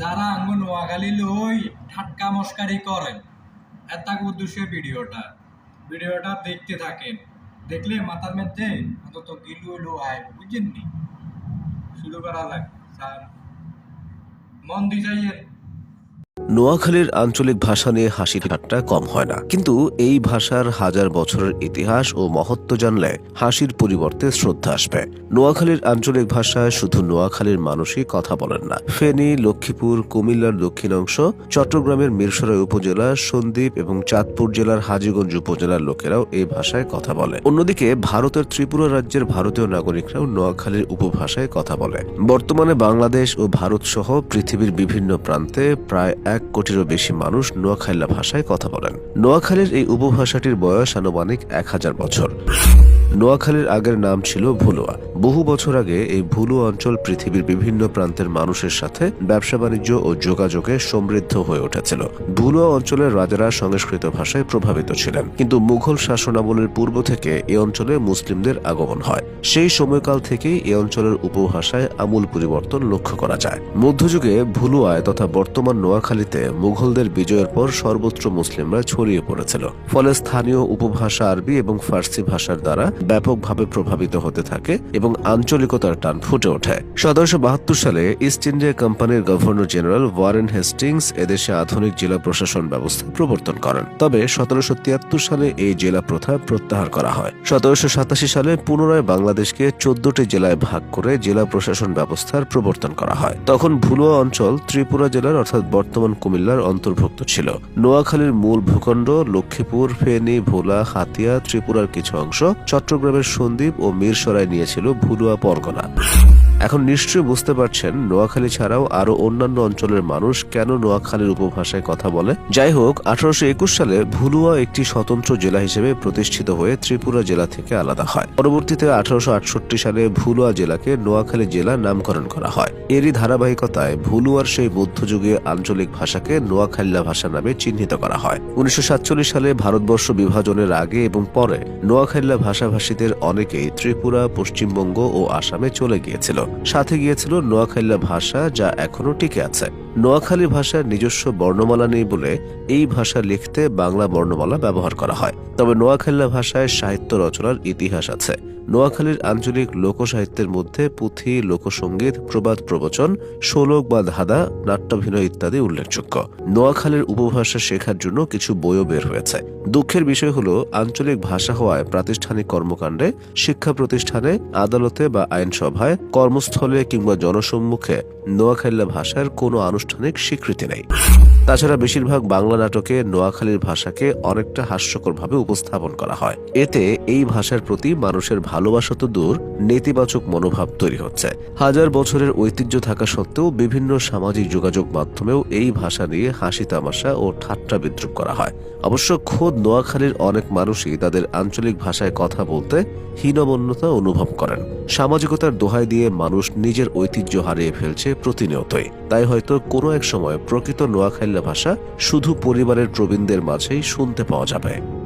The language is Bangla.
যারা আঙ্গু নোয়াখালী লই ঠাটকা মস্কারি করেন এতাক উদ্দেশ্যে ভিডিওটা। ভিডিওটা দেখতে থাকেন। দেখলে মাথার মধ্যে অন্তত গিলু এলো আয় বুঝেননি শুরু করা যাক, স্যার। মন দিয়ে যাইয়েন। নোয়াখালীর আঞ্চলিক ভাষা নিয়ে হাসি ঠাট্টা কম হয় না। কিন্তু এই ভাষার হাজার বছরের ইতিহাস ও মহত্ব জানলে হাসির পরিবর্তে শ্রদ্ধা আসবে। নোয়াখালীর আঞ্চলিক ভাষায় শুধু নোয়াখালীর মানুষই কথা বলেন না। ফেনী, লক্ষ্মীপুর, কুমিল্লার দক্ষিণ অংশ, চট্টগ্রামের মিরসরাই উপজেলা, সন্দ্বীপ এবং চাঁদপুর জেলার হাজীগঞ্জ উপজেলার লোকেরাও এই ভাষায় কথা বলে। অন্যদিকে ভারতের ত্রিপুরা রাজ্যের ভারতীয় নাগরিকরাও নোয়াখালীর উপভাষায় কথা বলে। বর্তমানে বাংলাদেশ ও ভারত সহ পৃথিবীর বিভিন্ন প্রান্তে প্রায় এক কোটিরও বেশি মানুষ নোয়াখাইল্লা ভাষায় কথা বলেন। নোয়াখালীর এই উপভাষাটির বয়স আনুমানিক এক হাজার বছর। নোয়াখালীর আগের নাম ছিল ভুলুয়া। বহু বছর আগে এই ভুলুয়া অঞ্চল পৃথিবীর বিভিন্ন প্রান্তের মানুষের সাথে ব্যবসা বাণিজ্য ও যোগাযোগে সমৃদ্ধ হয়ে উঠেছিল। ভুলুয়া অঞ্চলের রাজারা সংস্কৃত ভাষায় প্রভাবিত ছিলেন। কিন্তু মুঘল শাসনামলের পূর্ব থেকে এ অঞ্চলে মুসলিমদের আগমন হয়। সেই সময়কাল থেকেই এ অঞ্চলের উপভাষায় আমূল পরিবর্তন লক্ষ্য করা যায়। মধ্যযুগে ভুলুয়ায় তথা বর্তমান নোয়াখালীতে মুঘলদের বিজয়ের পর সর্বত্র মুসলিমরা ছড়িয়ে পড়েছিল। ফলে স্থানীয় উপভাষা আরবি এবং ফার্সি ভাষার দ্বারা ব্যাপকভাবে প্রভাবিত হতে থাকে এবং আঞ্চলিকতার টান ফুটে ওঠে। সতেরোশো বাহাত্তর সালে ইস্ট ইন্ডিয়া কোম্পানির গভর্নর জেনারেল ওয়ারেন হেস্টিংস এদেশে আধুনিক জেলা প্রশাসন ব্যবস্থা প্রবর্তন করেন। তবে সতেরোশো তিয়াত্তর সালে এই জেলা প্রথা প্রত্যাহার করা হয়। সতেরোশো সাতাশি সালে পুনরায় বাংলাদেশকে চোদ্দটি জেলায় ভাগ করে জেলা প্রশাসন ব্যবস্থার প্রবর্তন করা হয়। তখন ভুলুয়া অঞ্চল ত্রিপুরা জেলার অর্থাৎ বর্তমান কুমিল্লার অন্তর্ভুক্ত ছিল। নোয়াখালীর মূল ভূখণ্ড লক্ষ্মীপুর, ফেনী, ভোলা, হাতিয়া, ত্রিপুরার কিছু অংশ চট্টগ্রামের সন্দীপ ও মিরসরাই নিয়েছিল ভুলুয়া পরগনা। এখন নিশ্চয়ই বুঝতে পারছেন, নোয়াখালী ছাড়াও আরও অন্যান্য অঞ্চলের মানুষ কেন নোয়াখালীর উপভাষায় কথা বলে। যাই হোক, আঠারোশো একুশ সালে ভুলুয়া একটি স্বতন্ত্র জেলা হিসেবে প্রতিষ্ঠিত হয়ে ত্রিপুরা জেলা থেকে আলাদা হয়। পরবর্তীতে আঠারোশো আটষট্টি সালে ভুলুয়া জেলাকে নোয়াখালী জেলা নামকরণ করা হয়। এরই ধারাবাহিকতায় ভুলুয়ার সেই মধ্যযুগীয় আঞ্চলিক ভাষাকে নোয়াখাল্লা ভাষা নামে চিহ্নিত করা হয়। উনিশশো সাতচল্লিশ সালে ভারতবর্ষ বিভাজনের আগে এবং পরে নোয়াখাল্লা ভাষাভাষীদের অনেকেই ত্রিপুরা, পশ্চিমবঙ্গ ও আসামে চলে গিয়েছিল। সাথে গিয়েছিল নোয়াখাল্লা ভাষা যা এখনও টিকে আছে। নোয়াখালী ভাষার নিজস্ব বর্ণমালা নেই বলে এই ভাষা লিখতে বাংলা বর্ণমালা ব্যবহার করা হয়। তবে নোয়াখাল্লা ভাষায় সাহিত্য রচনার ইতিহাস আছে। নোয়াখালীর আঞ্চলিক লোকসাহিত্যের মধ্যে পুঁথি, লোকসঙ্গীত, প্রবাদ প্রবচন শোলক বা ধাঁধা, নাট্যাভিনয় ইত্যাদি উল্লেখযোগ্য। নোয়াখালীর উপভাষা শেখার জন্য কিছু বইও বের হয়েছে। দুঃখের বিষয় হলো, আঞ্চলিক ভাষা হওয়ায় প্রাতিষ্ঠানিক কর্মকাণ্ডে, শিক্ষা প্রতিষ্ঠানে, আদালতে বা আইনসভায় কর্মস্থলে কিংবা জনসম্মুখে নোয়াখাল্লা ভাষার কোনো আনুষ্ঠানিক স্বীকৃতি নেই। তাছাড়া বেশিরভাগ বাংলা নাটকে নোয়াখালীর ভাষাকে অনেকটা হাস্যকরভাবে উপস্থাপন করা হয়। এতে এই ভাষার প্রতি মানুষের ভালোবাসা তো দূর, নেতিবাচক মনোভাব তৈরি হচ্ছে। হাজার বছরের ঐতিহ্য থাকা সত্ত্বেও বিভিন্ন সামাজিক যোগাযোগ মাধ্যমেও এই ভাষা নিয়ে হাসি তামাশা ও ঠাট্টা বিদ্রুপ করা হয়। অবশ্য খোদ নোয়াখালীর অনেক মানুষই তাদের আঞ্চলিক ভাষায় কথা বলতে হীনমন্যতা অনুভব করেন। সামাজিকতার দোহাই দিয়ে মানুষ নিজের ঐতিহ্য হারিয়ে ফেলছে প্রতিনিয়তই। তাই হয়তো কোনো এক সময় প্রকৃত নোয়াখাইল্লা ভাষা শুধু পরিবারের প্রবীণদের মাঝেই শুনতে পাওয়া যাবে।